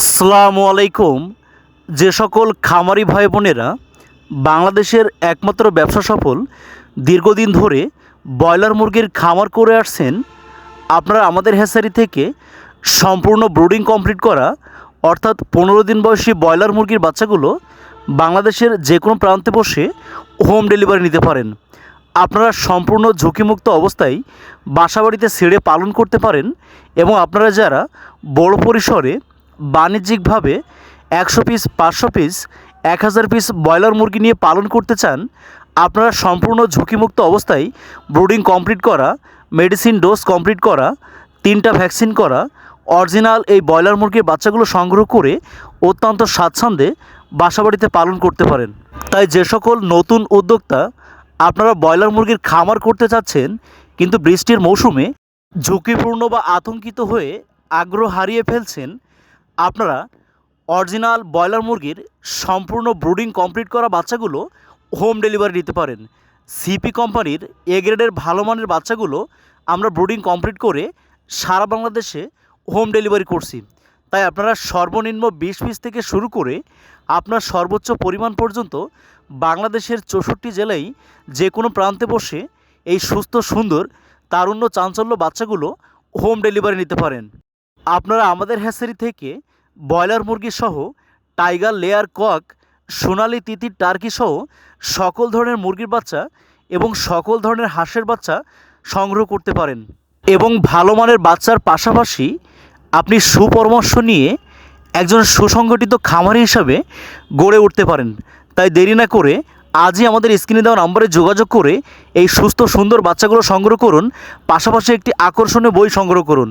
আসসালামু আলাইকুম। যে সকল খামারি ভাই বোনেরা বাংলাদেশের একমাত্র ব্যবসা সফল, দীর্ঘদিন ধরে ব্রয়লার মুরগির খামার করে আসছেন, আপনারা আমাদের হ্যাসারি থেকে সম্পূর্ণ ব্রুডিং কমপ্লিট করা, অর্থাৎ পনেরো দিন বয়সী ব্রয়লার মুরগির বাচ্চাগুলো বাংলাদেশের যে কোনো প্রান্তে বসে হোম ডেলিভারি নিতে পারেন। আপনারা সম্পূর্ণ ঝুঁকিমুক্ত অবস্থায় বাসাবাড়িতে ছেড়ে পালন করতে পারেন এবং আপনারা যারা বড় পরিসরে বাণিজ্যিকভাবে একশো পিস, পাঁচশো পিস, এক হাজার পিস ব্রয়লার মুরগি নিয়ে পালন করতে চান, আপনারা সম্পূর্ণ ঝুঁকিমুক্ত অবস্থায় ব্রুডিং কমপ্লিট করা, মেডিসিন ডোজ কমপ্লিট করা, তিনটা ভ্যাকসিন করা, অরিজিনাল এই ব্রয়লার মুরগির বাচ্চাগুলো সংগ্রহ করে অত্যন্ত স্বাচ্ছন্দ্যে বাসাবাড়িতে পালন করতে পারেন। তাই যে সকল নতুন উদ্যোক্তা আপনারা ব্রয়লার মুরগির খামার করতে চাচ্ছেন, কিন্তু বৃষ্টির মৌসুমে ঝুঁকিপূর্ণ বা আতঙ্কিত হয়ে আগ্রহ হারিয়ে ফেলছেন আপনারা অরিজিনাল ব্রয়লার মুরগির সম্পূর্ণ ব্রুডিং কমপ্লিট করা বাচ্চাগুলো হোম ডেলিভারি নিতে পারেন। সিপি কোম্পানির এ গ্রেডের ভালো মানের বাচ্চাগুলো আমরা ব্রুডিং কমপ্লিট করে সারা বাংলাদেশে হোম ডেলিভারি করছি। তাই আপনারা সর্বনিম্ন বিশ পিস থেকে শুরু করে আপনার সর্বোচ্চ পরিমাণ পর্যন্ত বাংলাদেশের চৌষট্টি জেলায় যে কোনো প্রান্তে বসে এই সুস্থ, সুন্দর, তারুণ্য, চাঞ্চল্য বাচ্চাগুলো হোম ডেলিভারি নিতে পারেন। আপনারা আমাদের হ্যাসারি থেকে ব্রয়লার মুরগি সহ টাইগার, লেয়ার কক, সোনালি তিতির, টার্কি সহ সকল ধরনের মুরগির বাচ্চা এবং সকল ধরনের হাঁসের বাচ্চা সংগ্রহ করতে পারেন এবং ভালো মানের বাচ্চার পাশাপাশি আপনি সুপরামর্শ নিয়ে একজন সুসংগঠিত খামারি হিসাবে গড়ে উঠতে পারেন। তাই দেরি না করে আজই আমাদের স্ক্রিনে দেওয়া নম্বরে যোগাযোগ করে এই সুস্থ সুন্দর বাচ্চাগুলো সংগ্রহ করুন, পাশাপাশি একটি আকর্ষণীয় বই সংগ্রহ করুন।